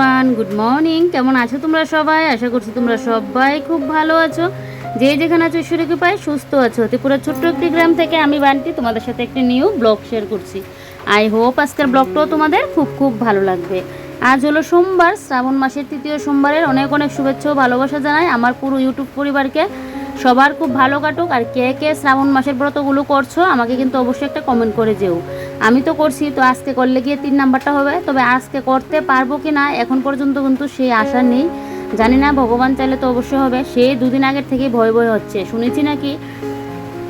Everyone good morning কেমন আছো তোমরা সবাই? আশা করছি তোমরা সবাই খুব ভালো আছো। যে যেখানে আছো, ঈশ্বরে পাই সুস্থ আছো। ত্রিপুরা ছোট্ট একটি গ্রাম থেকে আমি বান্টি, তোমাদের সাথে একটি নিউ ব্লগ শেয়ার করছি। আই হোপ আজকের ব্লগটাও তোমাদের খুব খুব ভালো লাগবে। আজ হলো সোমবার, শ্রাবণ মাসের তৃতীয় সোমবারের অনেক অনেক শুভেচ্ছা ও ভালোবাসা জানাই আমার পুরো ইউটিউব পরিবারকে। সবার খুব ভালো কাটুক আর কে কে শ্রাবণ মাসের ব্রতগুলো করছ, আমাকে কিন্তু অবশ্যই একটা কমেন্ট করে যেও। আমি তো করছি, তো আজকে করলে গিয়ে তিন নাম্বারটা হবে। তবে আজকে করতে পারব কি না, এখন পর্যন্ত কিন্তু সেই আশা নেই। জানি না, ভগবান চাইলে তো অবশ্যই হবে। সে দুদিন আগের থেকেই ভয় ভয় হচ্ছে। শুনেছি নাকি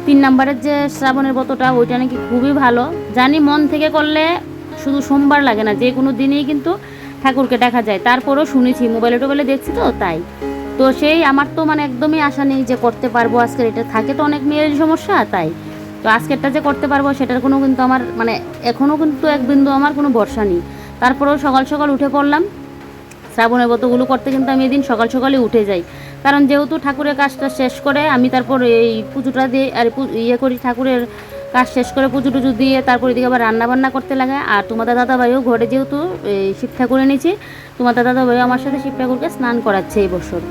তিন নাম্বারের যে শ্রাবণের ব্রতটা, ওইটা নাকি খুবই ভালো। জানি মন থেকে করলে শুধু সোমবার লাগে না, যে কোনো দিনেই কিন্তু ঠাকুরকে দেখা যায়। তারপরেও শুনেছি, মোবাইলে টোবাইলে দেখছি তো, তাই। তো সেই আমার তো মানে একদমই আশা নেই যে করতে পারব, আজকের এটা থাকে তো অনেক মেয়ের সমস্যা, তাই। তো আজকেরটা যে করতে পারব সেটার কোনো কিন্তু আমার মানে এখনও কিন্তু এক বিন্দু আমার কোনো ভরসা নেই। তারপরেও সকাল সকাল উঠে পড়লাম। শ্রাবণের ব্রতগুলো করতে কিন্তু আমি এদিন সকাল সকালে উঠে যাই। কারণ যেহেতু ঠাকুরের কাজটা শেষ করে আমি তারপর এই পুজোটা দিয়ে, আর ইয়ে করি ঠাকুরের কাজ শেষ করে পুজো টুজো দিয়ে তারপর এদিকে আবার রান্না বান্না করতে লাগে। আর তোমাদের দাদাভাইও ঘরে যেহেতু এই শিব ঠাকুর এনেছি, তোমাদের দাদাভাইও আমার সাথে শিব ঠাকুরকে স্নান করাচ্ছে এই বছর।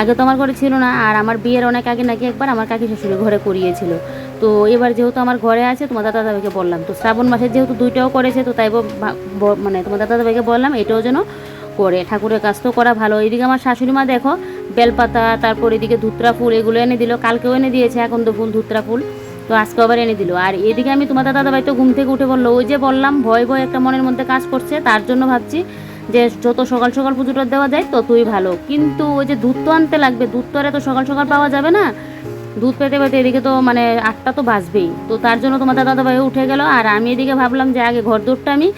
আগে তো আমার ঘরে ছিল না, আর আমার বিয়ের অনেক আগে নাকি একবার আমার কাকি শ্বশুরি ঘরে করিয়েছিল। তো এবার যেহেতু আমার ঘরে আছে তোমার দাদা দাদাভাইকে বললাম। তো শ্রাবণ মাসের যেহেতু দুইটাও করেছে, তো তাই মানে তোমার দাদা দাদাভাইকে বললাম, এটাও যেন করে। ঠাকুরের কাজ তো করা ভালো। এদিকে আমার শাশুড়ি মা দেখো, বেলপাতা, তারপর এদিকে ধুত্রা ফুল, এগুলো এনে দিল। কালকেও এনে দিয়েছে এখন তো ফুল, ধুত্রা ফুল। তো আজকে আবার এনে দিল। আর এদিকে আমি তোমার দাদা ভাই তো ঘুম থেকে উঠে বলল, ওই যে বললাম, ভয় ভয় একটা মনের মধ্যে কাজ করছে, তার জন্য ভাবছি যে যত সকাল সকাল পুজোটা দেওয়া যায় ততই ভালো। কিন্তু ওই যে দুধ তো আনতে লাগবে দুধ তো আর এত সকাল সকাল পাওয়া যাবে না। দুধ পেতে পেতে এদিকে তো মানে আটটা তো বাজবেই। তো তার জন্য তোমার দাদা ভাই উঠে গেল আর আমি এদিকে ভাবলাম যে আগে ঘর দৌড়টা আমি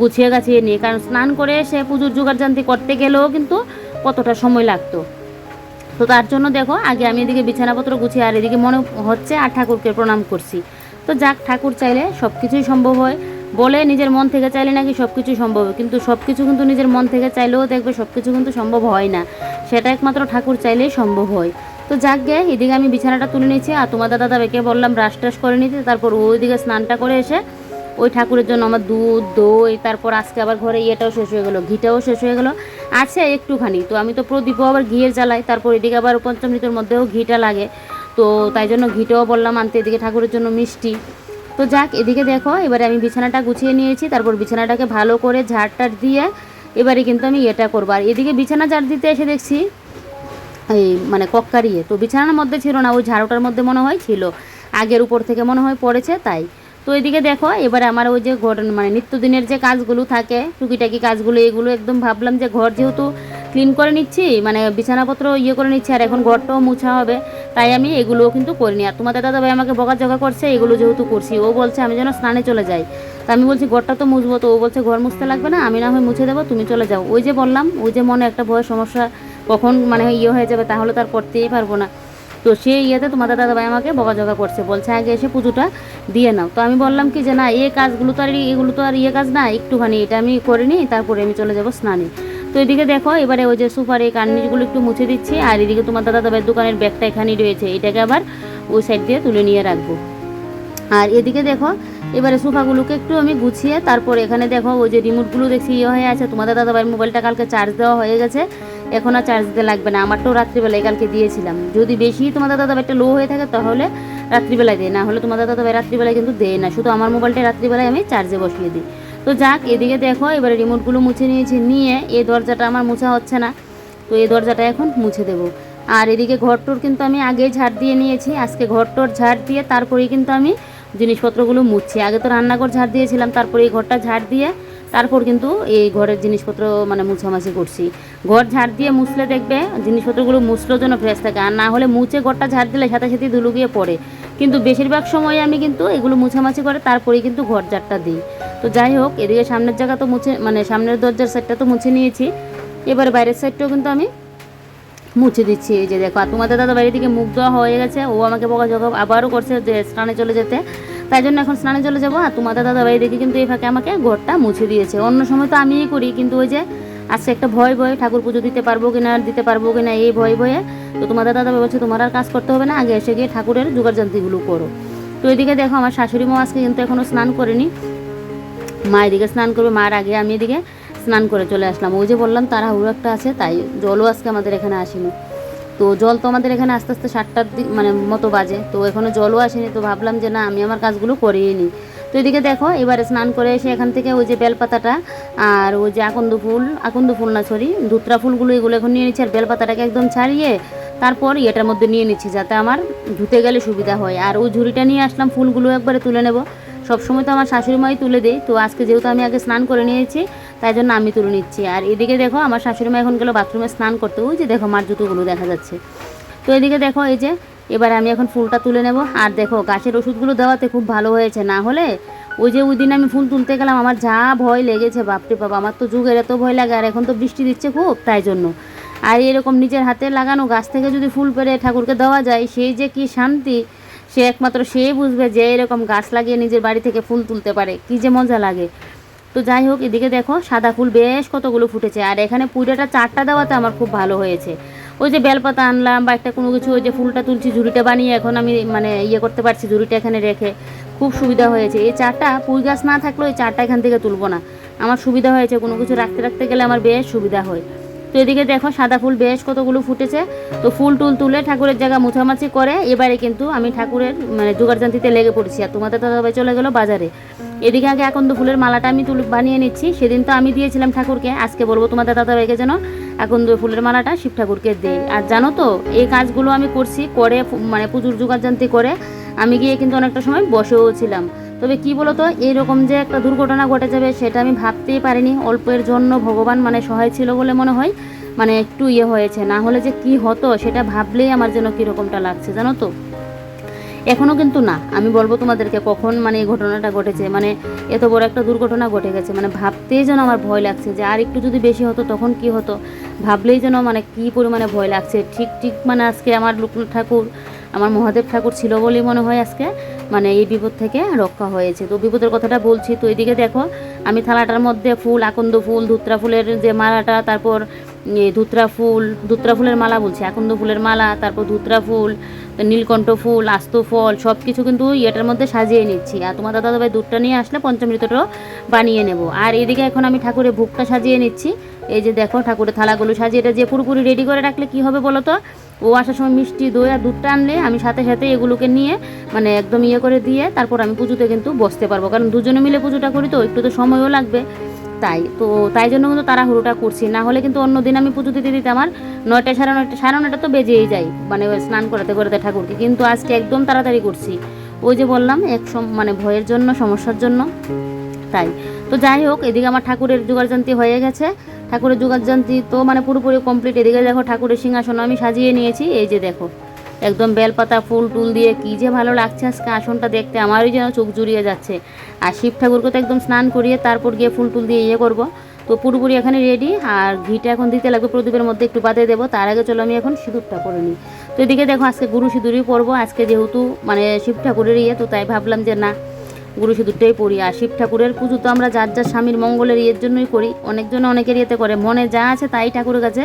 গুছিয়ে গাছিয়ে নিই কারণ স্নান করে সে পুজোর জোগাড় জানতি করতে গেলেও কিন্তু কতটা সময় লাগতো। তো তার জন্য দেখো আগে আমি এদিকে বিছানাপত্র গুছিয়ে আর এদিকে মনে হচ্ছে আর ঠাকুরকে প্রণাম করছি। তো যাক ঠাকুর চাইলে সব কিছুই সম্ভব হয়। বলে নিজের মন থেকে চাইলে নাকি সব কিছুই সম্ভব, কিন্তু সব কিছু কিন্তু নিজের মন থেকে চাইলেও দেখবে সব কিছু কিন্তু সম্ভব হয় না। সেটা একমাত্র ঠাকুর চাইলেই সম্ভব হয়। তো যাক গে এদিকে আমি বিছানাটা তুলে নিয়েছি আর তোমার দাদা দাদাকে বললাম ব্রাশ টাশ করে নিতে। তারপর ওইদিকে স্নানটা করে এসে ওই ঠাকুরের জন্য আমার দুধ, দই, তারপর আজকে আবার ঘরে ইয়েটাও শেষ হয়ে গেলো, ঘিটাও শেষ হয়ে গেলো। আছে একটুখানি, তো আমি তো প্রদীপও আবার ঘিয়ের জ্বালাই, তারপর এদিকে আবার পঞ্চমৃতের মধ্যেও ঘিটা লাগে। তো তাই জন্য ঘিটাও বললাম আনতে, এদিকে ঠাকুরের জন্য মিষ্টি। তো যাক, এদিকে দেখো, এবারে আমি বিছানাটা গুছিয়ে নিয়েছি, তারপর বিছানাটাকে ভালো করে ঝাড় টাড় দিয়ে এবারে কিন্তু আমি এটা করব। আর এদিকে বিছানা ঝাড় দিতে এসে দেখছি, এই মানে কক্কারিয়ে তো বিছানার মধ্যে ছিল না, ওই ঝাড়ুটার মধ্যে মনে হয় ছিল। আগের উপর থেকে মনে হয় পড়েছে, তাই। তো এদিকে দেখো, এবারে আমার ওই যে ঘর মানে নিত্যদিনের যে কাজগুলো থাকে, টুকিটাকি কাজগুলো, এগুলো একদম ভাবলাম যে ঘর যেহেতু ক্লিন করে নিচ্ছি মানে বিছানাপত্র ইয়ে করে নিচ্ছি, আর এখন ঘরটাও মুছা হবে, তাই আমি এগুলোও কিন্তু করিনি। আর তোমাদের দাদা ভাই আমাকে বকাঝকা করছে, এগুলো যেহেতু করছি, ও বলছে আমি যেন স্নানে চলে যাই। তা আমি বলছি, ঘরটা তো মুছবো। তো ও বলছে, ঘর মুছতে লাগবে না, আমি না হয় মুছে দেবো, তুমি চলে যাও। ওই যে বললাম, ওই যে মনে একটা ভয় সমস্যা কখন মানে ইয়ে হয়ে যাবে, তাহলে তার করতেই পারব না। তো সেই ইয়েতে তোমাদের দাদাভাই আমাকে বকাঝকা করছে, বলছে আগে এসে পুজোটা দিয়ে নাও। তো আমি বললাম কি যে, না, এ কাজগুলো তো আর এগুলো তো আর ইয়ে কাজ না, একটুখানি এটা আমি করে নিই, তারপরে আমি চলে যাব স্নানে। তো এদিকে দেখো, এবারে ওই যে সুপার এই কার্নিশগুলো একটু মুছে দিচ্ছি, আর এদিকে তোমার দাদা দাদাভাইয়ের দোকানের ব্যাগটা এখানেই রয়েছে, এটাকে আবার ওই সাইড দিয়ে তুলে নিয়ে রাখব। আর এদিকে দেখো, এবারে সোফাগুলোকে একটু আমি গুছিয়ে, তারপর এখানে দেখো, ওই যে রিমোটগুলো দেখছি ইয়ে হয়ে আছে, তোমাদের দাদাভাইয়ের মোবাইলটা কালকে চার্জ দেওয়া হয়ে গেছে। এখন আর চার্জ দিতে লাগবে না। আমারটাও রাত্রিবেলায় কালকে দিয়েছিলাম। যদি বেশি তোমাদের দাদাভাইটা লো হয়ে থাকে তাহলে রাত্রিবেলায় দেয়। না হলে তোমাদের দাদাভাই রাত্রিবেলায় কিন্তু দেয় না। শুধু আমার মোবাইলটা রাত্রিবেলায় আমি চার্জে বসিয়ে দিই। তো যাক, এদিকে দেখো, এবারে রিমোটগুলো মুছে নিয়েছি। নিয়ে এই দরজাটা আমার মুছা হচ্ছে না। তো এই দরজাটা এখন মুছে দেবো। আর এদিকে ঘরটোর কিন্তু আমি আগেই ঝাড় দিয়ে নিয়েছি। আজকে ঘরটোর ঝাড় দিয়ে তারপরেই কিন্তু আমি জিনিসপত্রগুলো মুছছি। আগে তো রান্নাঘর ঝাড় দিয়েছিলাম, তারপরে এই ঘরটা ঝাড় দিয়ে তারপর কিন্তু এই ঘরের জিনিসপত্র মানে মুছামাছি করছি। ঘর ঝাড় দিয়ে মুছলে দেখবে জিনিসপত্রগুলো মুছলেও যেন ফ্রেশ থাকে। আর না হলে মুছে ঘরটা ঝাড় দিলে সাথে সাথে ধুলো গিয়ে পড়ে। কিন্তু বেশিরভাগ সময় আমি কিন্তু এগুলো মুছামাছি করে তারপরেই কিন্তু ঘর ঝাড়টা দিই। তো যাই হোক, এদিকে সামনের জায়গা তো মুছে মানে সামনের দরজার সাইডটা তো মুছে নিয়েছি। এবারে বাইরের সাইডটাও কিন্তু আমি মুছে দিচ্ছি। এই যে দেখো, আর তোমাদের দাদা বাড়ি থেকে মুখ দেওয়া হয়ে গেছে। ও আমাকে বকা আবারও করছে যে স্নানে চলে যেতে। তাই জন্য এখন স্নানে চলে যাব। আর তোমাদের দাদা বাড়ি দেখে কিন্তু এই ফাঁকে আমাকে ঘরটা মুছে দিয়েছে। অন্য সময় তো আমিই করি, কিন্তু ওই যে আজকে একটা ভয় ভয় ঠাকুর পুজো দিতে পারব কিনা দিতে পারব কিনা, এই ভয় ভয়ে। তো তোমাদের দাদা বলছে, তোমার আর কাজ করতে হবে না, আগে এসে গিয়ে ঠাকুরের জোগাড় যন্ত্রগুলো করো। তো এদিকে দেখো, আমার শাশুড়ি মা আজকে কিন্তু এখনও স্নান করেনি। মা এদিকে স্নান করবে, মার আগে আমি এদিকে স্নান করে চলে আসলাম। ওই যে বললাম, তাড়াহুড়ো একটা আছে, তাই জলও আজকে আমাদের এখানে আসেনি। তো জল তো আমাদের এখানে আস্তে আস্তে সাতটার দিক মানে মতো বাজে। তো এখনও জলও আসেনি, তো ভাবলাম যে না, আমি আমার কাজগুলো করিয়ে নিই। তো এদিকে দেখো, এবারে স্নান করে এসে এখান থেকে ওই যে বেলপাতাটা আর ওই যে আকন্দ ফুল আকন্দ ফুল না সরি ধুত্রা ফুলগুলো এগুলো এখন নিয়ে নিচ্ছি আর বেলপাতাটাকে একদম ছাড়িয়ে তারপর এটার মধ্যে নিয়ে নিচ্ছি যাতে আমার ধুতে গেলে সুবিধা হয়। আর ওই ঝুড়িটা নিয়ে আসলাম, ফুলগুলো একবারে তুলে নেব। সবসময় তো আমার শাশুড়ি মাই তুলে দেয়, তো আজকে যেহেতু আমি আগে স্নান করে নিয়েছি, তাই জন্য আমি তুলে নিচ্ছি। আর এদিকে দেখো, আমার শাশুড়ি মা এখন গেলো বাথরুমে স্নান করতে। ওই যে দেখো, মার জুতোগুলো দেখা যাচ্ছে। তো এদিকে দেখো, এই যে, এবার আমি এখন ফুলটা তুলে নেব। আর দেখো, গাছের ওষুধগুলো দেওয়াতে খুব ভালো হয়েছে। না হলে, ওই যে ওই দিন আমি ফুল তুলতে গেলাম, আমার যা ভয় লেগেছে, বাপরে বাবা, আমার তো যুগের এত ভয় লাগে, আর এখন তো বৃষ্টি দিচ্ছে খুব, তাই জন্য। আর এরকম নিজের হাতে লাগানো গাছ থেকে যদি ফুল পেরে ঠাকুরকে দেওয়া যায়, সেই যে কি শান্তি। সে একমাত্র সে বুঝবে যে এরকম গাছ লাগিয়ে নিজের বাড়ি থেকে ফুল তুলতে পারে। কি যে মজা লাগে। তো যাই হোক, এদিকে দেখো, সাদা ফুল বেশ কতগুলো ফুটেছে। আর এখানে পুজোটা চারটা দেওয়াতে আমার খুব ভালো হয়েছে। ওই যে বেলপাতা আনলাম বা একটা কোনো কিছু, ওই যে ফুলটা তুলছি, ঝুড়িটা বানিয়ে এখন আমি মানে ইয়ে করতে পারছি ঝুড়িটা এখানে রেখে। খুব সুবিধা হয়েছে। এই চারটা, পুঁই গাছ না থাকলেও এই চারটা এখান থেকে তুলবো না। আমার সুবিধা হয়েছে কোনো কিছু রাখতে রাখতে গেলে আমার বেশ সুবিধা হয়। তো এদিকে দেখো সাদা ফুল বেশ কতগুলো ফুটেছে। তো ফুল টুল তুলে ঠাকুরের জায়গা মুছামাছি করে, এবারে কিন্তু আমি ঠাকুরের মানে জোগাড়যন্ত্রীতে লেগে পড়েছি। আর তোমাদের দাদাভাই চলে গেলো বাজারে। এদিকে আগে এখন তো ফুলের মালাটা আমি তুলে, বানিয়ে নিচ্ছি। সেদিন তো আমি দিয়েছিলাম ঠাকুরকে। আজকে বলব তোমাদের দাদাভাইকে যেন আকন্দ ফুলের মালাটা শিব ঠাকুরকে দেই। আর জানো তো, এই কাজগুলো আমি করছি, করে মানে পুজোর জোগাড়যন্ত্রী করে আমি গিয়ে কিন্তু অনেকটা সময় বসেও ছিলাম। তবে কি বলতো, এইরকম যে একটা দুর্ঘটনা ঘটে যাবে সেটা আমি ভাবতেই পারিনি। অল্পের জন্য ভগবান মানে সহায় ছিল বলে মনে হয়। মানে একটু ইয়ে হয়েছে। না হলে যে কি হতো সেটা ভাবলেই আমার যেন কীরকমটা লাগছে, জানো তো? এখনও কিন্তু না। আমি বলব তোমাদেরকে কখন মানে এই ঘটনাটা ঘটেছে। মানে এত বড় একটা দুর্ঘটনা ঘটে গেছে। মানে ভাবতেই যেন আমার ভয় লাগছে যে আর একটু যদি বেশি হতো তখন কি হতো? ভাবলেই যেন মানে কি পরিমাণে ভয় লাগছে। ঠিক ঠিক মানে আজকে আমার লোকনাথ ঠাকুর আমার মহাদেব ঠাকুর ছিল বলেই মনে হয় আজকে মানে এই বিপদ থেকে রক্ষা হয়েছে। তো বিপদের কথাটা বলছি, তো এদিকে দেখো, আমি থালাটার মধ্যে ফুল, আকন্দ ফুল, ধুত্রা ফুলের যে মালাটা, তারপর ধুত্রা ফুল, ধুত্রা ফুলের মালা বলছি আকন্দ ফুলের মালা, তারপর ধুতরা ফুল নীলকণ্ঠ ফুল, আস্ত ফল সব কিছু কিন্তু ইয়েটার মধ্যে সাজিয়ে নিচ্ছি। আর তোমার দাদা ভাই দুধটা নিয়ে আসলে পঞ্চমৃতটাও বানিয়ে নেব। আর এদিকে এখন আমি ঠাকুরের ভোগটা সাজিয়ে নিচ্ছি। এই যে দেখো, ঠাকুরের থালাগুলো সাজিয়ে, এটা যে পুরোপুরি রেডি করে রাখলে কি হবে বলো তো? ও আসার সময় মিষ্টি, দই আর দুধটা আনলে আমি সাথে সাথে এগুলোকে নিয়ে মানে একদম ইয়ে করে দিয়ে, তারপর আমি পুজোতে কিন্তু বসতে পারব। কারণ দুজনে মিলে পুজোটা করি তো, একটু তো সময়ও লাগবে। তাই। তো তাই জন্য কিন্তু তাড়াহুড়োটা করছি। না হলে কিন্তু অন্য দিন আমি পুজো দিতে দিতে আমার নয়টা সাড়ে নয়টা সাড়ে নয়টা তো বেজেই যায়। মানে স্নান করাতে করাতে ঠাকুরকে। কিন্তু আজকে একদম তাড়াতাড়ি করছি। ওই যে বললাম, এক মানে ভয়ের জন্য, সমস্যার জন্য। তাই। তো যাই হোক, এদিকে আমার ঠাকুরের জোগাড়যন্ত্রী হয়ে গেছে। ঠাকুরের জোগাড়যন্ত্রী তো মানে পুরোপুরি কমপ্লিট এদিকে দেখো ঠাকুরের সিংহাসন আমি সাজিয়ে নিয়েছি। এই যে দেখো। একদম বেলপাতা, ফুল টুল দিয়ে কী যে ভালো লাগছে আজকে আসনটা দেখতে, আমারই যেন চোখ জুড়িয়ে যাচ্ছে। আর শিব ঠাকুরকে তো একদম স্নান করিয়ে তারপর গিয়ে ফুল টুল দিয়ে ইয়ে করব। তো পুরোপুরি এখানে রেডি আর ঘিটা এখন দিতে লাগবে প্রদীপের মধ্যে, একটু বাদে দেবো। তার আগে চলো আমি এখন সিঁদুরটা করে নিই। তো এদিকে দেখো আজকে গুরু সিঁদুরই পরবো। আজকে যেহেতু মানে শিব ঠাকুরের ইয়ে তো তাই ভাবলাম যে না গুরু সিঁদুরটাই পড়ি, আর শিব ঠাকুরের পুজো তো আমরা যার যার স্বামীর মঙ্গলের ইয়ের জন্যই করি। অনেকজন অনেকের ইয়েতে করে, মনে যা আছে তাই ঠাকুরের কাছে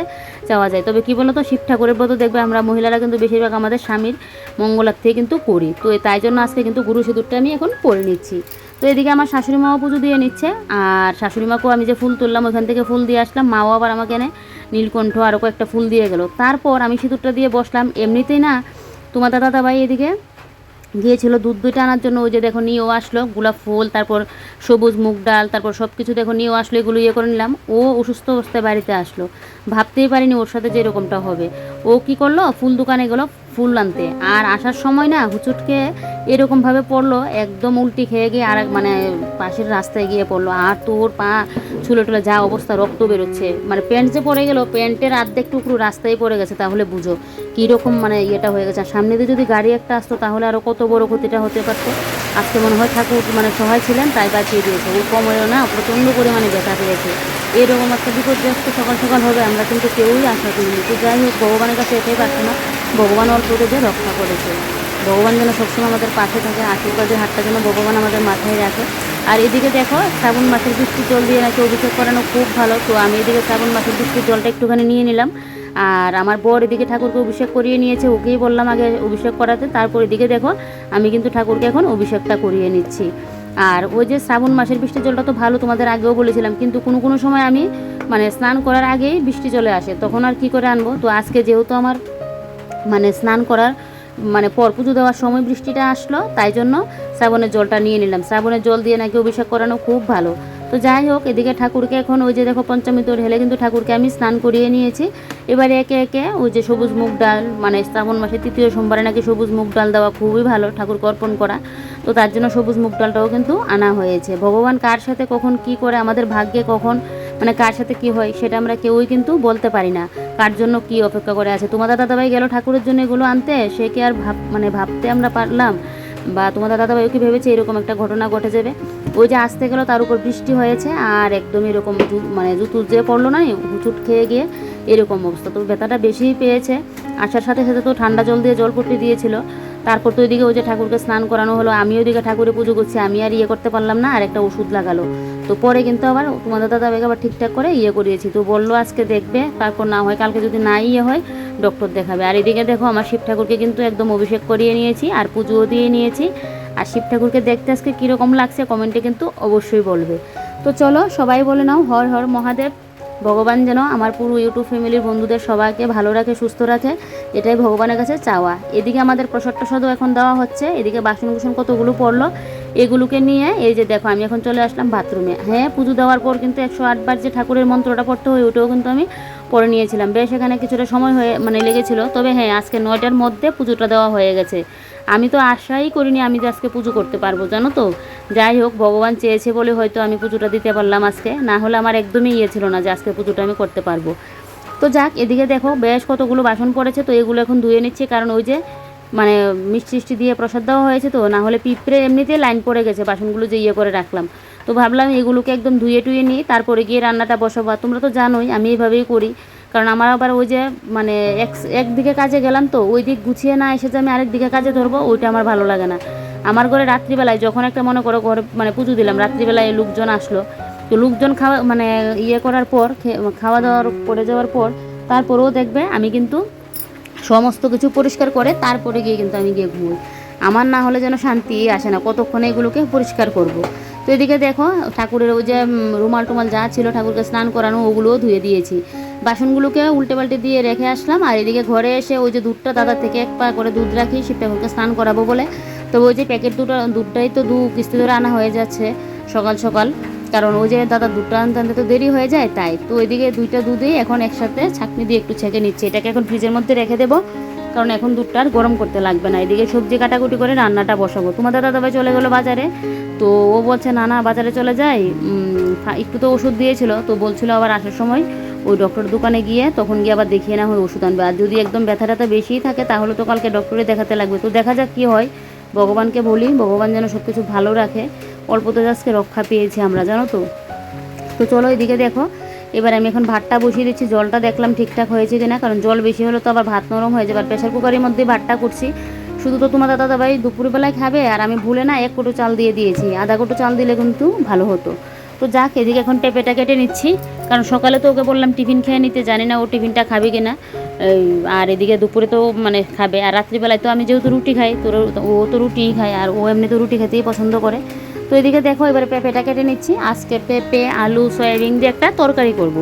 চাওয়া যায়। তবে কি বলতো, শিব ঠাকুরের ব্রত দেখবে আমরা মহিলারা কিন্তু বেশিরভাগ আমাদের স্বামীর মঙ্গলার্থে কিন্তু করি। তো তাই জন্য আজকে কিন্তু গুরু সিঁদুরটা আমি এখন পরে নিচ্ছি। তো এদিকে আমার শাশুড়ি মাও পুজো দিয়ে নিচ্ছে, আর শাশুড়ি মাকেও আমি যে ফুল তুললাম, ওখান থেকে ফুল দিয়ে আসলাম, মাও আবার আমাকে এনে নীলকণ্ঠ আরও কয়েকটা ফুল দিয়ে গেল। তারপর আমি সিঁদুরটা দিয়ে বসলাম। এমনিতেই না তোমার দাদা ভাই এদিকে গিয়েছিল দুধ দুইটা আনার জন্য, ওই যে দেখো নিয়েও আসলো, গোলাপ ফুল, তারপর সবুজ মুগ ডাল, তারপর সব কিছু দেখো নিয়েও আসলো, এগুলো ইয়ে করে নিলাম। ও অসুস্থ অবস্থায় বাড়িতে আসলো। ভাবতেই পারিনি ওর সাথে যে এরকমটা হবে। ও কি করল? ফুল দোকানে গেলো ফুল আনতে। আর আসার সময় না হুচুটকে এরকমভাবে পড়ল, একদম উল্টি খেয়ে গিয়ে আর মানে পাশের রাস্তায় গিয়ে পড়ল। আর তোর পা ছুলে টুলে যা অবস্থা, রক্ত বেরোচ্ছে। মানে প্যান্ট যে পড়ে গেল, প্যান্টের আর্ধেক টুকরো রাস্তায় পড়ে গেছে, তাহলে বুঝো কীরকম মানে ইয়েটা হয়ে গেছে। আর সামনে দিয়ে যদি গাড়ি একটা আসতো, তাহলে আরও কত বড় ক্ষতিটা হতে পারতো। আজকে মনে হয় ঠাকুর মানে সহায় ছিলেন, তাই বাঁচিয়ে দিয়েছে। ওই কমরেও না, প্রচণ্ড পরিমাণে ব্যথা পেয়েছে। এরকম একটা বিপর্যস্ত সকাল সকাল হবে, আমরা কিন্তু কেউই আশা করিনি। তো যাই হোক, ভগবানের কাছে এটাই প্রার্থনা। ভগবান অল্প যে রক্ষা করেছে। ভগবান যেন সবসময় আমাদের পাশে থাকে আশীর্বাদের হাতটা যেন ভগবান আমাদের মাথায় রাখে। আর এদিকে দেখো, শ্রাবণ মাসের বৃষ্টির জল দিয়ে নাকি অভিষেক করানো খুব ভালো। তো আমি এদিকে শ্রাবণ মাসের বৃষ্টির জলটা একটুখানি নিয়ে নিলাম। আর আমার বর এদিকে ঠাকুরকে অভিষেক করিয়ে নিয়েছে, ওকেই বললাম আগে অভিষেক করাতে। তারপর এদিকে দেখো, আমি কিন্তু ঠাকুরকে এখন অভিষেকটা করিয়ে নিচ্ছি। আর ওই যে শ্রাবণ মাসের বৃষ্টির জলটা তো ভালো, তোমাদের আগেও বলেছিলাম। কিন্তু কোনো কোনো সময় আমি মানে স্নান করার আগেই বৃষ্টি চলে আসে, তখন আর কি করে আনব? তো আজকে যেহেতু আমার মানে স্নান করার মানে পর পুজো দেওয়ার সময় বৃষ্টিটা আসলো, তাই জন্য শ্রাবণের জলটা নিয়ে নিলাম। শ্রাবণের জল দিয়ে নাকি অভিষেক করানো খুব ভালো। তো যাই হোক, এদিকে ঠাকুরকে এখন ওই যে দেখো পঞ্চমী তোর হেলে কিন্তু ঠাকুরকে আমি স্নান করিয়ে নিয়েছি। এবারে একে একে ওই যে সবুজ মুগ ডাল মানে শ্রাবণ মাসের তৃতীয় সোমবারে নাকি সবুজ মুগ ডাল দেওয়া খুবই ভালো, ঠাকুরকে অর্পণ করা। তো তার জন্য সবুজ মুগ ডালটাও কিন্তু আনা হয়েছে। ভগবান কার সাথে কখন কি করে, আমাদের ভাগ্যে কখন মানে কার সাথে কি হয় সেটা আমরা কেউই কিন্তু বলতে পারি না। কার জন্য কি অপেক্ষা করে আছে? তোমাদের দাদাভাই গেল ঠাকুরের জন্য এগুলো আনতে, সে কি আর ভাব মানে ভাবতে আমরা পারলাম? বা তোমাদের দাদাভাইও কি ভেবেছে এরকম একটা ঘটনা ঘটে যাবে? ওই যে আসতে গেলো তার উপর বৃষ্টি হয়েছে আর একদম এরকম মানে জুতুর যে পড়ল না হুচুট খেয়ে গিয়ে এরকম অবস্থা। তো ব্যথাটা বেশিই পেয়েছে। আসার সাথে সাথে তো ঠান্ডা জল দিয়ে জল পট্টি দিয়েছিল। তারপর তো ওইদিকে ওই যে ঠাকুরকে স্নান করানো হলো আমি ওইদিকে ঠাকুরে পুজো করছি, আমি আর ইয়ে করতে পারলাম না আর একটা ওষুধ লাগালো। তো পরে কিন্তু আবার তোমাদের দাদা বেগ আবার ঠিকঠাক করে ইয়ে করিয়েছি। তো বলল আজকে দেখবে, তারপর না হয়, কালকে যদি না ইয়ে হয়, ডক্টর দেখাবে। আর এদিকে দেখো, আমার শিব ঠাকুরকে কিন্তু একদম অভিষেক করিয়ে নিয়েছি, আর পুজোও দিয়ে নিয়েছি। আর শিব ঠাকুরকে দেখতে আজকে কীরকম লাগছে, কমেন্টে কিন্তু অবশ্যই বলবে। তো চলো, সবাই বলে নাও, হর হর মহাদেব। ভগবান যেন আমার পুরো ইউটিউব ফ্যামিলির বন্ধুদের সবাইকে ভালো রাখে, সুস্থ রাখে, এটাই ভগবানের কাছে চাওয়া। এদিকে আমাদের প্রসাদ টসাদও এখন দেওয়া হচ্ছে, এদিকে বাসন কুসন কতগুলো পড়ল, এগুলোকে নিয়ে এই যে দেখো, আমি এখন চলে আসলাম বাথরুমে হ্যাঁ পুজো দেওয়ার পর কিন্তু একশো আটবার যে ঠাকুরের মন্ত্রটা পড়তে হয় ওটাও কিন্তু আমি পড়ে নিয়েছিলাম। বেশ, এখানে কিছুটা সময় হয়ে মানে লেগেছিল। তবে হ্যাঁ আজকে নয়টার মধ্যে পুজোটা দেওয়া হয়ে গেছে। আমি তো আশাই করিনি আমি যে আজকে পুজো করতে পারব, জানো তো? যাই হোক, ভগবান চেয়েছে বলে হয়তো আমি পুজোটা দিতে পারলাম আজকে। না হলে আমার একদমই ইয়ে ছিল না যে আজকে পুজোটা আমি করতে পারব। তো যাক, এদিকে দেখো, বেশ কতগুলো বাসন পড়েছে, তো এগুলো এখন ধুয়ে নিচ্ছি, কারণ ওই যে মানে মিষ্টি দিয়ে প্রসাদ দেওয়া হয়েছে তো, না হলে পিঁপড়ে এমনিতে লাইন পড়ে গেছে, বাসনগুলো যে ইয়ে করে রাখলাম। তো ভাবলাম এগুলোকে একদম ধুয়ে টুয়ে নিই, তারপরে গিয়ে রান্নাটা বসাবো। তোমরা তো জানোই, আমি এইভাবেই করি। কারণ আমার আবার ওই যে মানে এক একদিকে কাজে গেলাম তো, ওই দিক গুছিয়ে না এসে যে আমি আরেক দিকে কাজে ধরবো, ওইটা আমার ভালো লাগে না আমার ঘরে রাত্রিবেলায় যখন একটা মনে করো ঘরে মানে পুজো দিলাম, রাত্রিবেলায় লোকজন আসলো, তো লোকজন খাওয়া মানে ইয়ে করার পর খাওয়া দাওয়ার করে যাওয়ার পর, তারপরেও দেখবে আমি কিন্তু সমস্ত কিছু পরিষ্কার করে তারপরে গিয়ে কিন্তু আমি গিয়ে ঘুমোই আমার না হলে যেন শান্তি আসে না, কতক্ষণে এগুলোকে পরিষ্কার করব। তো এদিকে দেখো, ঠাকুরের ওই যে রুমাল টুমাল যা ছিল ঠাকুরকে স্নান করানো, ওগুলোও ধুয়ে দিয়েছি। বাসনগুলোকে উল্টে পাল্টে দিয়ে রেখে আসলাম, আর এদিকে ঘরে এসে ওই যে দুধটা দাদা থেকে এক পা করে দুধ রাখি, শিব ঠাকুরকে স্নান করাবো বলে। তো ওই যে প্যাকেট দুটো, দুধটাই তো দু কিস্তি ধরে আনা হয়ে যাচ্ছে সকাল সকাল। কারণ ওই যে দাদা দুধটা আনতে আনতে তো দেরি হয়ে যায়, তাই। তো ওইদিকে দুইটা দুধেই এখন একসাথে ছাঁকনি দিয়ে একটু ছেঁকে নিচ্ছে। এটাকে এখন ফ্রিজের মধ্যে রেখে দেবো। কারণ এখন দুধটা আর গরম করতে লাগবে না। এদিকে সবজি কাটাকুটি করে রান্নাটা বসাবো। তোমাদের দাদাভাই চলে গেলো বাজারে, তো ও বলছে, না না, বাজারে চলে যাই। একটু তো ওষুধ দিয়েছিল, তো বলছিল আবার আসার সময় ওই ডক্টর দোকানে গিয়ে তখন গিয়ে আবার দেখিয়ে না হয় ওষুধ আনবে। আর যদি একদম ব্যথা ট্যাথা বেশিই থাকে, তাহলে তো কালকে ডক্টরে দেখাতে লাগবে। তো দেখা যাক কী হয়। ভগবানকে বলি, ভগবান যেন সব কিছু ভালো রাখে। অল্পতে আজকে রক্ষা পেয়েছি আমরা, জানো তো? তো চলো এদিকে দেখো। এবার আমি এখন ভাতটা বসিয়ে দিচ্ছি জলটা দেখলাম ঠিকঠাক হয়েছে কিনা কারণ জল বেশি হলে তো আবার ভাত নরম হয়ে যাবে। আর প্রেশার কুকারের মধ্যে ভাতটা করছি। শুধু তো তোমার দাদা ভাই দুপুরবেলায় খাবে আর আমি ভুলে না এক কোটো চাল দিয়ে দিয়েছি। আধা কোটো চাল দিলে কিন্তু ভালো হতো। তো যাক এদিকে এখন পেঁপেটা কেটে নিচ্ছি। কারণ সকালে তো ওকে বললাম টিফিন খেয়ে নিতে জানি না ও টিফিনটা খাবে কিনা। এই, আর এদিকে দুপুরে তো মানে খাবে। আর রাত্রিবেলায় তো আমি যেহেতু রুটি খাই তো ও তো রুটিই খায় আর ও এমনি তো রুটি খেতেই পছন্দ করে। তো এদিকে দেখো, এবারে পেঁপেটা কেটে নিচ্ছি। আজকে পেঁপে, আলু, সয়াবিন দিয়ে একটা তরকারি করব।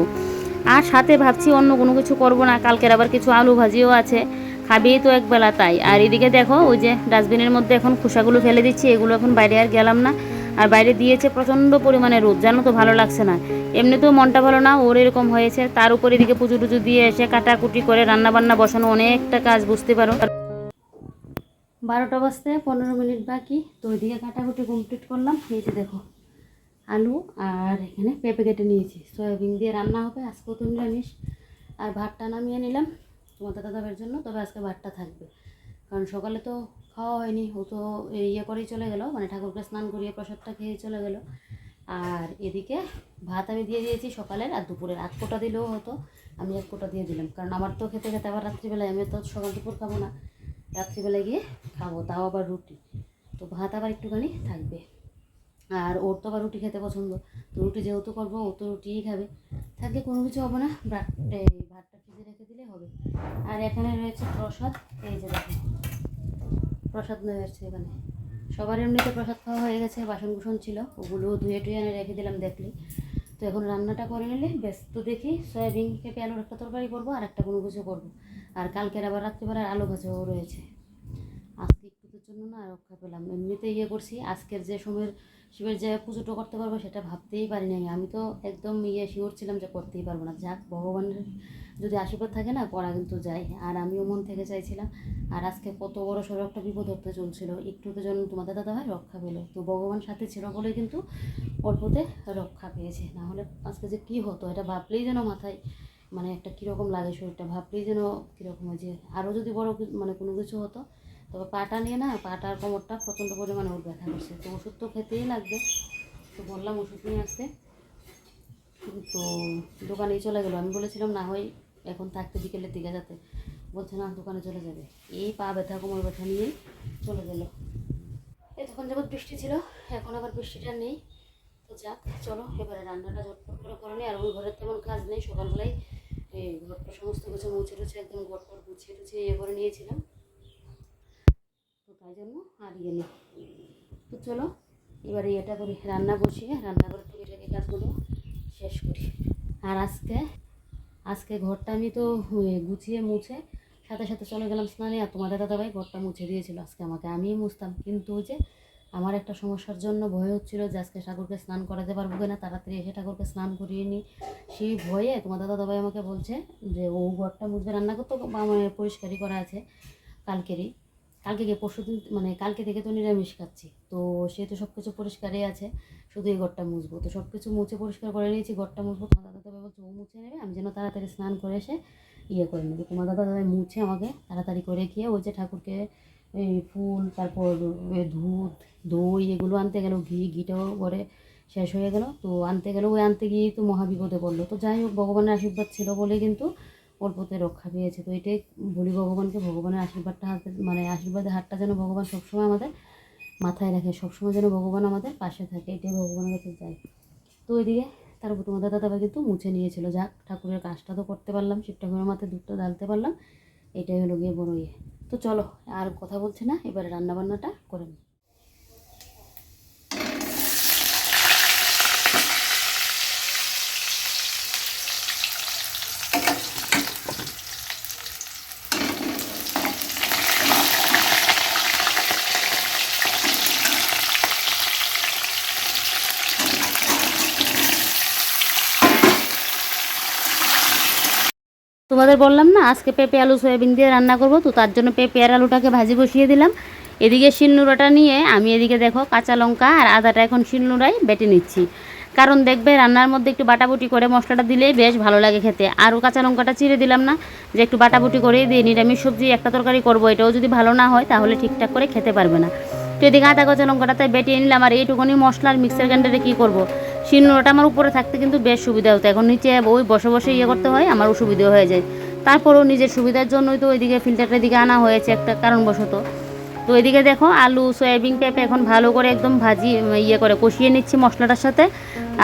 আর সাথে ভাবছি অন্য কোনো কিছু করব না, কালকের আবার কিছু আলু ভাজিও আছে। খাবেই তো একবেলা তাই। আর এদিকে দেখো, ওই যে ডাস্টবিনের মধ্যে এখন খোসাগুলো ফেলে দিচ্ছি, এগুলো এখন বাইরে আর গেলাম না। আর বাইরে দিয়েছে প্রচণ্ড পরিমাণে রোদ, জানো তো ভালো লাগছে না। এমনিতেও মনটা ভালো না, ওর এরকম হয়েছে। তার উপর এদিকে পুজো টুজো দিয়ে এসে কাটাকুটি করে রান্না বান্না বসানো অনেকটা কাজ, বুঝতে পারো। বারোটা বাজতে পনেরো মিনিট বাকি। তো ওইদিকে কাটাকুটি কমপ্লিট করলাম। এই যে দেখো, আলু আর এখানে পেঁপে কেটে নিয়েছি। সয়াবিন দিয়ে রান্না হবে, আজকেও তো নিরামিষ। আর ভাতটা নামিয়ে নিলাম তোমাদের দাদাবের জন্য, তবে আজকে ভাতটা থাকবে। কারণ সকালে তো খাওয়া হয়নি, ও তো ইয়ে করেই চলে গেল মানে ঠাকুরকে স্নান করিয়ে প্রসাদটা খেয়ে চলে গেল। আর এদিকে ভাত আমি দিয়ে দিয়েছি সকালের, আর দুপুরের এক কোটা দিলেও হতো, আমি এক কোটা দিয়ে দিলাম। কারণ আমার তো খেতে খেতে আবার রাত্রিবেলায়, আমি তো সকাল দুপুর খাব না। রাত্রিবেলায় গিয়ে খাব, তাও আবার রুটি। তো ভাত আবার একটুখানি থাকবে। আর ওর তো আবার রুটি খেতে পছন্দ। তো রুটি যেহেতু করব, ও তো রুটিই খাবে। থাকলে কোনো কিছু হবে না ভাত ভাতটা ফ্রিজে রেখে দিলে হবে। আর এখানে রয়েছে প্রসাদ। এই যে দেখো প্রসাদ হচ্ছে এখানে। সবার এমনিতে প্রসাদ খাওয়া হয়ে গেছে বাসন কুসন ছিল, ওগুলো ধুয়ে টুয়ে এনে রেখে দিলাম দেখলি তো এখন রান্নাটা করে নিলে ব্যস্ত দেখি সয়াবিন পেঁপে আলুর একটা তরকারি করব আর একটা কোনো কিছু করব। আর কালকের আবার রাত্রিবেলার আলু ভাজাও রয়েছে। আজকে একটুদের জন্য না রক্ষা পেলাম। এমনিতে ইয়ে করছি, আজকের যে সময়ের শিবের যে পুজোটা করতে পারব সেটা ভাবতেই পারি নাই। আমি তো একদম ইয়ে শিওর ছিলাম যে করতেই পারব না। যাক, ভগবানের যদি আশীর্বাদ থাকে না, করা কিন্তু যায়। আর আমিও মন থেকে চাইছিলাম, আর আজকে কত বড় সড়ো একটা বিপদ হতে চলছিল। একটুতে যেন তোমাদের দাদা ভাই রক্ষা পেল। তো ভগবান সাথে ছিল বলে কিন্তু অল্পতে রক্ষা পেয়েছে। না হলে আজকে যে কী হতো, এটা ভাবলেই যেন মাথায় মানে একটা কীরকম লাগে শরীরটা ভাবলেই যেন কীরকম হয় যে আরও যদি বড় মানে কোনো কিছু হতো, তবে পাটা নিয়ে না পাটার কোমরটা প্রচণ্ড পরিমাণে ওর ব্যথা করছে। তো ওষুধ তো খেতেই লাগবে। তো বললাম ওষুধ নিয়ে আসতে। তো দোকানেই চলে গেলো। আমি বলেছিলাম, না হয় এখন থাকতে বিকেলের দিকে যাতে। বলছে, না, দোকানে চলে যাবে। এই পা ব্যথা, কোমর ব্যথা নিয়েই চলে গেল। এতক্ষণ যাবৎ বৃষ্টি ছিল, এখন আবার বৃষ্টিটা নেই। তো যাক, চলো, এবারে রান্নাটা ঝটপট করে করে নিই। আর ওই ঘরের তেমন কাজ নেই, সকালবেলায় এই ঘরটা সমস্ত কিছু মুছে টুছে একদম ঘরটর গুছিয়ে টুছিয়ে ইয়ে করে নিয়েছিলাম। তো তাই জন্য আর ইয়ে নেই। তো চলো, এবারে এটা করি, রান্না বসিয়ে, রান্না করে টুকিটাকি কাজগুলো শেষ করি। আর আজকে আজকে ঘরটা আমি তো গুছিয়ে মুছে, সাথে সাথে চলে গেলাম স্নানে, আর তোমাদের দাদাভাই ঘরটা মুছে দিয়েছিল আজকে আমাকে, আমিই মুছতাম। কিন্তু ওই যে আমার একটা সমস্যার জন্য ভয় হচ্ছিল যে আজকে ঠাকুরকে স্নান করাতে পারব কিনা, তাড়াতাড়ি এসে ঠাকুরকে স্নান করিয়ে নিই সেই ভয়ে তোমার দাদা দাদাভাই আমাকে বলছে যে ও ঘরটা মুছবে, রান্না করতে মানে পরিষ্কারই করা আছে কালকেরই। কালকে গিয়ে পরশু দিন মানে কালকে থেকে তো নিরামিষ খাচ্ছি, তো সে তো সব কিছু পরিষ্কারই আছে, শুধু এই ঘরটা মুছবো। তো সব কিছু মুছে পরিষ্কার করে নিয়েছি, ঘরটা মুছবো তোমার দাদা দাদা বলছে ও মুছে নেবে, আমি যেন তাড়াতাড়ি স্নান করে এসে ইয়ে করে নেব তোমার দাদা দাদা মুছে আমাকে তাড়াতাড়ি করে গিয়ে ওই যে ঠাকুরকে এই ফুল, তারপর দুধ দই এগুলো আনতে গেল ঘি, ঘিটাও ঘরে শেষ হয়ে গেল। তো আনতে গেল ওই আনতে গিয়েই তো মহাবিপদে পড়ল। তো যাই হোক, ভগবানের আশীর্বাদ ছিল বলে কিন্তু অল্পতে রক্ষা পেয়েছে। তো এটাই বলি ভগবানকে, ভগবানের আশীর্বাদটা হাতে মানে আশীর্বাদের হাতটা যেন ভগবান সবসময় আমাদের মাথায় রাখে, সবসময় যেন ভগবান আমাদের পাশে থাকে, এটাই ভগবানের কাছে চাই। তো ওইদিকে তারপর তোমাদের দাদাভাই কিন্তু মুছে নিয়েছিল। যাক, ঠাকুরের কাজটা তো করতে পারলাম শিব ঠাকুরের মাথায় দুধটা ঢালতে পারলাম, এটাই হলো গিয়ে বড় ইয়ে। তো চলো, আর কথা বলছি না, এবারে রান্নাবান্নাটা করে নিই। তোমাদের বললাম না, আজকে পেঁপে আলু, সয়াবিন দিয়ে রান্না করব, তো তার জন্য পেঁপে আর আলুটাকে ভাজি বসিয়ে দিলাম। এদিকে শিলনোড়াটা নিয়ে আমি এদিকে দেখো কাঁচা লঙ্কা আর আদাটা এখন শিলনোড়ায় বেটে নিচ্ছি। কারণ দেখবে রান্নার মধ্যে একটু বাটাবুটি করে মশলাটা দিলেই বেশ ভালো লাগে খেতে। আরও কাঁচা লঙ্কাটা চিড়ে দিলাম না, যে একটু বাটাবুটি করেই দিয়ে নিরামিষ সবজি একটা তরকারি করব, এটাও যদি ভালো না হয় তাহলে ঠিকঠাক করে খেতে পারবে না। তো এদিকে আদা কাঁচা লঙ্কাটা তাই বেটে নিলাম, আর এইটুকুনি মশলার মিক্সার গ্রাইন্ডারে কী করব? শিলনোড়াটা আমার উপরে থাকতে কিন্তু বেশ সুবিধা হতো, এখন নিচে ওই বসে বসে ইয়ে করতে হয়, আমার অসুবিধা হয়ে যায়। তারপরেও নিজের সুবিধার জন্যই তো ওইদিকে ফিল্টারটা দিকে আনা হয়েছে একটা কারণবশত। তো এদিকে দেখো, আলু, সয়াবিন, পেঁপে এখন ভালো করে একদম ভাজি ইয়ে করে কষিয়ে নিচ্ছি মশলাটার সাথে।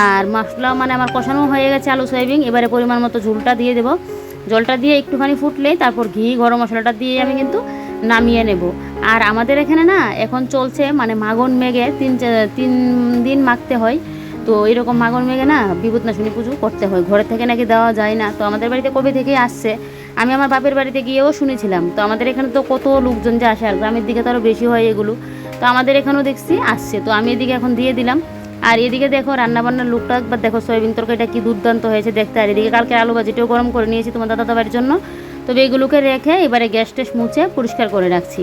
আর মশলা মানে আমার কষানো হয়ে গেছে আলু, সয়াবিন, এবারে পরিমাণ মতো ঝুলটা দিয়ে দেবো। জলটা দিয়ে একটুখানি ফুটলেই তারপর ঘি, গরম মশলাটা দিয়ে আমি কিন্তু নামিয়ে নেব। আর আমাদের এখানে না, এখন চলছে মানে মাগন মেঘে তিন তিন দিন মাখতে হয়। তো এরকম মাগন মেঘে না বিভূত নাশনী পুজো করতে হয়। ঘরে থেকে নাকি দেওয়া যায় না। তো আমাদের বাড়িতে কবে থেকেই আসছে? আমি আমার বাপের বাড়িতে গিয়েও শুনেছিলাম। তো আমাদের এখানে তো কত লোকজন যে আসে আর গ্রামের দিকে তো আরও বেশি হয় এগুলো। তো আমাদের এখানেও দেখছি আসছে। তো আমি এদিকে এখন দিয়ে দিলাম। আর এদিকে দেখো রান্নাবান্নার লুকটা একবার দেখো সয়াবিন তরকারিটা কি দুর্দান্ত হয়েছে দেখতে। আর এদিকে কালকে আলু ভাজিটাও গরম করে নিয়েছি তোমার দাদা দাবার জন্য। তবে এগুলোকে রেখে এবারে গ্যাস টেস মুছে পরিষ্কার করে রাখছি।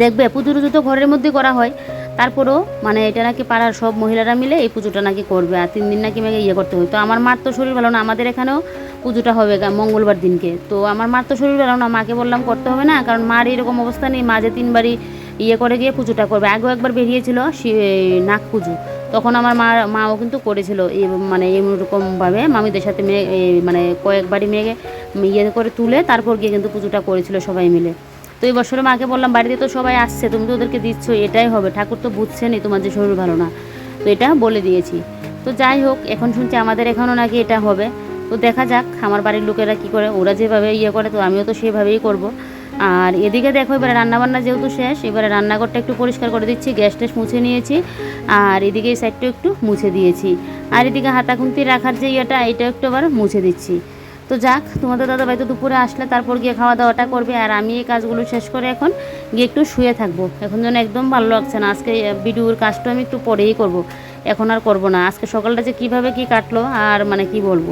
দেখবে পুজো টুজো তো ঘরের মধ্যে করা হয়। তারপরেও মানে এটা নাকি পাড়ার সব মহিলারা মিলে এই পুজোটা নাকি করবে, আর তিন দিন নাকি ইয়ে করতে হয় তো আমার মার তো শরীর ভালো না, আমাদের এখানেও পুজোটা হবে মঙ্গলবার দিনকে। তো আমার মার তো শরীর ভালো না, মাকে বললাম করতে হবে না, কারণ মার এরকম অবস্থা নেই, মা যে তিনবারই ইয়ে করে গিয়ে পুজোটা করবে। আগেও একবার বেরিয়েছিল এই পুজো, তখন আমার মা মাও কিন্তু করেছিল এই মানে এরকমভাবে মামিদের সাথে মেয়ে মানে কয়েকবারই মেঘে ইয়ে করে তুলে তারপর গিয়ে কিন্তু পুজোটা করেছিল সবাই মিলে। তো এই বছরে মাকে বললাম, বাড়িতে তো সবাই আসছে, তুমি তো ওদেরকে দিচ্ছ, এটাই হবে। ঠাকুর তো বুঝছেনই তোমার যে শরীর ভালো না। তো এটা বলে দিয়েছি। তো যাই হোক, এখন শুনছি আমাদের এখানেও নাকি এটা হবে। তো দেখা যাক, আমার বাড়ির লোকেরা কি করে, ওরা যেভাবে ইয়ে করে, তো আমিও তো সেভাবেই করব। আর এদিকে দেখো, এবারে রান্নাবান্না যেহেতু শেষ, এবারে রান্নাঘরটা একটু পরিষ্কার করে দিচ্ছি, গ্যাস ট্যাস মুছে নিয়েছি, আর এদিকে এই সাইডটা একটু মুছে দিয়েছি। আর এদিকে হাতা খুন্তি রাখার যে ইয়েটা, এটা একটু আবার মুছে দিচ্ছি। তো যাক, তোমাদের দাদা ভাই তো দুপুরে আসলে তারপর গিয়ে খাওয়া দাওয়াটা করবে, আর আমি এই কাজগুলো শেষ করে এখন গিয়ে একটু শুয়ে থাকব। এখন যেন একদম ভালো লাগছে না, আজকে ভিডিওর কাজটা আমি একটু পরেই করব। এখন আর করব না, আজকে সকালটা যে কীভাবে কি কাটলো, আর মানে কি বলব?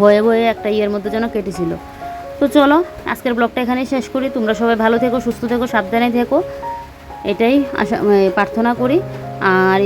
ভয়ে ভয়ে একটা ইয়ের মধ্যে যেন কেটেছিল। তো চলো, আজকের ব্লগটা এখানেই শেষ করি। তোমরা সবাই ভালো থেকো, সুস্থ থেকো, সাবধানে থেকো। এটাই আশা প্রার্থনা করি। আর